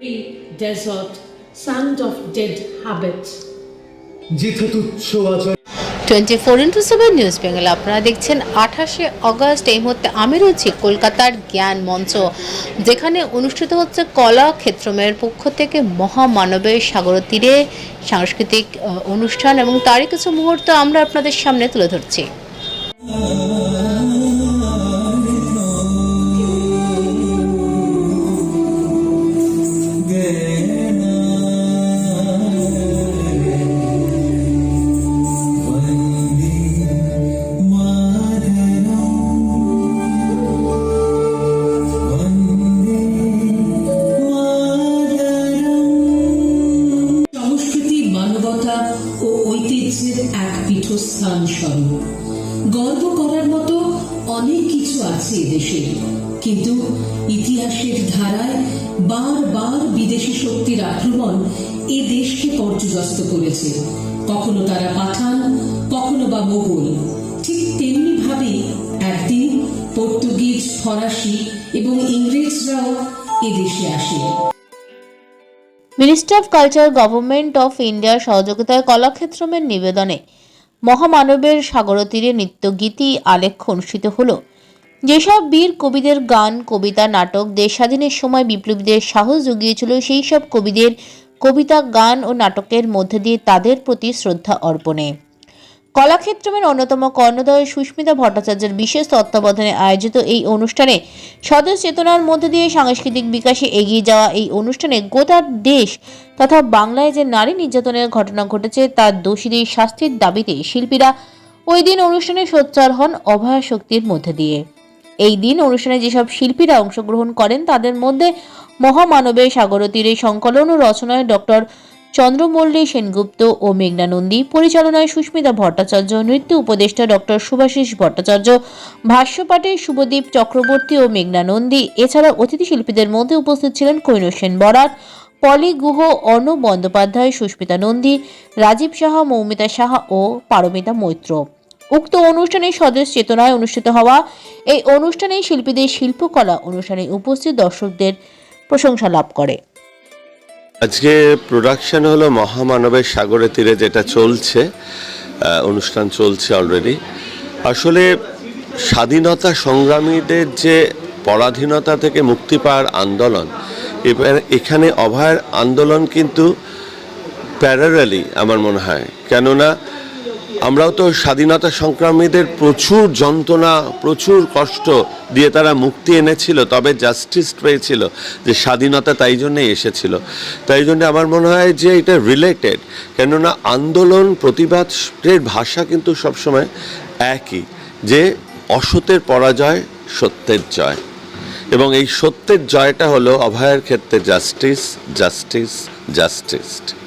desert, sand of dead আচরণ। Twenty four into seven news Bengal আপনারা দেখছেন আঠাশে অগস্ট এই মুহূর্তে আমি রয়েছি কলকাতার জ্ঞান মঞ্চ যেখানে অনুষ্ঠিত হচ্ছে কলা ক্ষেত্রমের পক্ষ থেকে মহামানবের সাগর তীরে সাংস্কৃতিক অনুষ্ঠান এবং তারই কিছু মুহূর্ত আমরা আপনাদের সামনে তুলে ধরছি। গর্ব করার মতো অনেক কিছু আছে দেশে। কিন্তু ইতিহাসের ধারায় বারবার বিদেশি শক্তির আক্রমণ এ দেশকে পর্যদস্ত করেছে। কখনো তারা পাঠান, কখনো বা মোগল। ঠিক তেমনি ভাবে একদিন পর্তুগিজ, ফরাসি এবং ইংরেজরাও এদেশে আসে। Ministry of culture government of ইন্ডিয়ার সহযোগিতায় কলাক্ষেত্রমের নিবেদনে মহামানবের সাগরতীরে তীরে নৃত্যগীতি আলেখ্য অনুষ্ঠিত হল। যেসব বীর কবিদের গান, কবিতা, নাটক, দেশ স্বাধীনের সময় বিপ্লবীদের সাহস জুগিয়েছিল সেই সব কবিদের কবিতা, গান ও নাটকের মধ্যে দিয়ে তাদের প্রতি শ্রদ্ধা অর্পণে। কলাক্ষেত্রমের অন্যতম কর্ণদয় সুস্মিতা ভট্টাচার্যের বিশেষ তত্ত্বাবধানে আয়োজিত এই অনুষ্ঠানে স্বদেশ চেতনার মধ্যে দিয়ে সাংস্কৃতিক বিকাশে এগিয়ে যাওয়া এই অনুষ্ঠানে গোটা দেশ তথা বাংলায় যে নারী নির্যাতনের ঘটনা ঘটেছে, তার দোষীদের শাস্তির দাবিতে শিল্পীরা ওই দিন অনুষ্ঠানে সোচ্চার হন অভয়া শক্তির মধ্যে দিয়ে। এই দিন অনুষ্ঠানে যেসব শিল্পীরা অংশগ্রহণ করেন, তাদের মধ্যে মহামানবের সাগর তীরে সংকলন ও রচনায় ডক্টর চন্দ্রমল্লী সেনগুপ্ত ও মেঘনা নন্দী পরিচালনায় সুস্মিতা ভট্টাচার্য, নৃত্য উপদেষ্টা ডক্টর সুভাষিস ভট্টাচার্য, ভাষ্যপাঠে শুভদীপ চক্রবর্তী ও মেঘনা নন্দী। এছাড়া অতিথি শিল্পীদের মধ্যে উপস্থিত ছিলেন কৈন সেন বরাট পলি গুহ অর্ণব বন্দ্যোপাধ্যায়, সুস্মিতা নন্দী, রাজীব সাহা, মৌমিতা সাহা ও পারমিতা মৈত্র। উক্ত অনুষ্ঠানে স্বদেশ চেতনায় অনুষ্ঠিত হওয়া এই অনুষ্ঠানে শিল্পীদের শিল্পকলা অনুষ্ঠানে উপস্থিত দর্শকদের প্রশংসা লাভ করে। আজকে প্রোডাকশন হলো মহামানবের সাগরের তীরে যেটা চলছে অনুষ্ঠান চলছে অলরেডি আসলে স্বাধীনতা সংগ্রামীদের যে পরাধীনতা থেকে মুক্তি পাওয়ার আন্দোলন, এবার এখানে অভয়ের আন্দোলন কিন্তু প্যারারালি আমার মনে হয়। কেননা আমরাও তো স্বাধীনতা সংগ্রামীদের প্রচুর যন্ত্রণা, প্রচুর কষ্ট দিয়ে তারা মুক্তি এনেছিল, তবে জাস্টিস পেয়েছিল যে স্বাধীনতা তাই জন্যই এসেছিল। তাই জন্য আমার মনে হয় যে এটা রিলেটেড কেননা আন্দোলন, প্রতিবাদের ভাষা কিন্তু সবসময় একই, যে অসতের পরাজয়, সত্যের জয়। এবং এই সত্যের জয়টা হলো অভয়ের ক্ষেত্রে জাস্টিস জাস্টিস জাস্টিস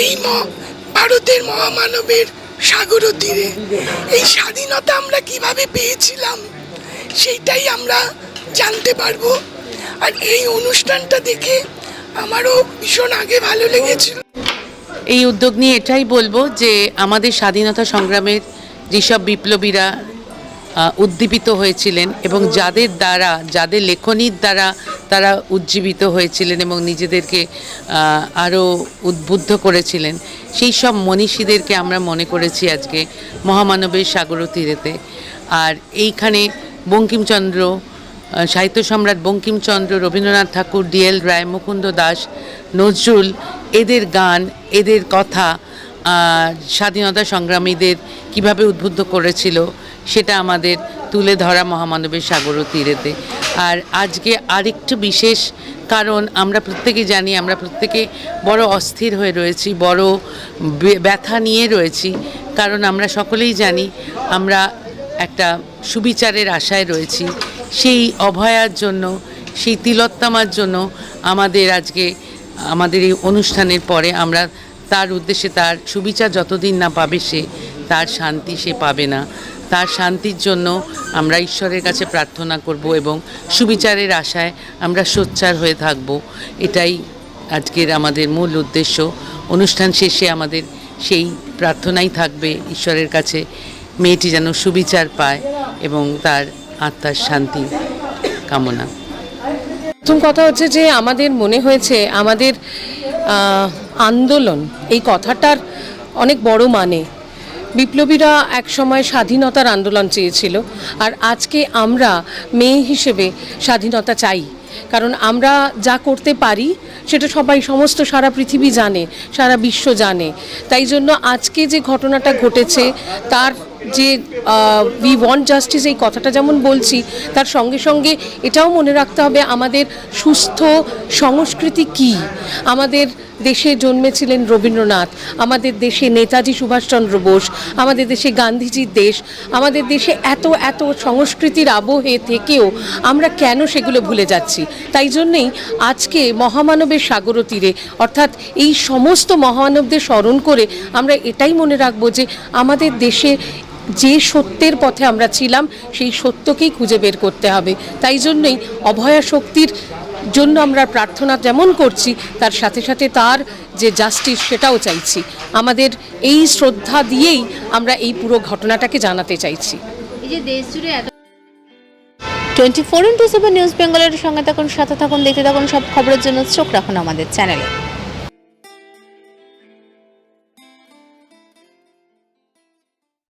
এই ভারতের মহামানবের সাগর তীরে। এই স্বাধীনতা আমরা কীভাবে পেয়েছিলাম, সেইটাই আমরা জানতে পারব। আর এই অনুষ্ঠানটা দেখে আমারও ভীষণ আগে ভালো লেগেছিল। এই উদ্যোগ নিয়ে এটাই বলব যে আমাদের স্বাধীনতা সংগ্রামের যেসব বিপ্লবীরা উদ্দীপিত হয়েছিলেন এবং যাদের দ্বারা, যাদের লেখনীর দ্বারা তারা উজ্জীবিত হয়েছিলেন এবং নিজেদেরকে আরও উদ্বুদ্ধ করেছিলেন, সেই সব মনীষীদেরকে আমরা মনে করেছি আজকে মহামানবের সাগর তীরেতে। আর এইখানে বঙ্কিমচন্দ্র সাহিত্য সম্রাট বঙ্কিমচন্দ্র, রবীন্দ্রনাথ ঠাকুর ডিএল রায়, মুকুন্দ দাস, নজরুল, এদের গান, এদের কথা স্বাধীনতা সংগ্রামীদের কীভাবে উদ্বুদ্ধ করেছিল সেটা আমাদের তুলে ধরা মহামানবের সাগর তীরেতে। আর আজকে আরেকটু বিশেষ কারণ আমরা প্রত্যেকে জানি, আমরা প্রত্যেকে বড় অস্থির হয়ে রয়েছি, বড় ব্যথা নিয়ে রয়েছি। কারণ আমরা সকলেই জানি, আমরা একটা সুবিচারের আশায় রয়েছি। সেই অভয়ার জন্য, সেই তিলোত্তমার জন্য আমাদের আজকে, আমাদের এই অনুষ্ঠানের পরে আমরা তার উদ্দেশ্যে তার সুবিচার যতদিন না পাবে সে, তার শান্তি সে পাবে না। তার শান্তির জন্য আমরা ঈশ্বরের কাছে প্রার্থনা করব এবং সুবিচারের আশায় আমরা সোচ্চার হয়ে থাকব। এটাই আজকের আমাদের মূল উদ্দেশ্য। অনুষ্ঠান শেষে আমাদের সেই প্রার্থনাই থাকবে ঈশ্বরের কাছে। মেয়েটি যেন সুবিচার পায় এবং তার আত্মার শান্তি কামনা। প্রথম কথা হচ্ছে যে আমাদের মনে হয়েছে আমাদের আন্দোলন, এই কথাটার অনেক বড় মানে। বিপ্লবীরা একসময় স্বাধীনতার আন্দোলন চেয়েছিল, আর আজকে আমরা মেয়ে হিসেবে স্বাধীনতা চাই। কারণ আমরা যা করতে পারি, সেটা সবাই, সমস্ত সারা পৃথিবী জানে, সারা বিশ্ব জানে। তাই জন্য আজকে যে ঘটনাটা ঘটেছে, তার যে উই ওয়ান্ট জাস্টিস এই কথাটা যেমন বলছি, তার সঙ্গে সঙ্গে এটাও মনে রাখতে হবে আমাদের সুস্থ সংস্কৃতি কি? আমাদের দেশে জন্মেছিলেন রবীন্দ্রনাথ। আমাদের দেশে নেতাজি সুভাষচন্দ্র বোস, আমাদের দেশে গান্ধীজির দেশ, আমাদের দেশে এত এত সংস্কৃতির আবহে থেকেও আমরা কেন সেগুলো ভুলে যাচ্ছি? তাই জন্যেই আজকে মহামানবের সাগর তীরে, অর্থাৎ এই সমস্ত মহামানবদের স্মরণ করে আমরা এটাই মনে রাখব যে আমাদের দেশে যে সত্যের পথে আমরা ছিলাম, সেই সত্যকেই খুঁজে বের করতে হবে। তাই জন্যই অভয়া শক্তির জন্য আমরা প্রার্থনা যেমন করছি তার সাথে সাথে তার যে জাস্টিস সেটাও চাইছি। আমাদের এই শ্রদ্ধা দিয়েই আমরা এই পুরো ঘটনাটাকে জানাতে চাইছি। এই যে দেশ জুড়ে এত twenty four into seven news বেঙ্গলের সঙ্গে থাকুন সাথে থাকুন দেখতে থাকুন সব খবরের জন্য চোখ রাখুন আমাদের চ্যানেলে।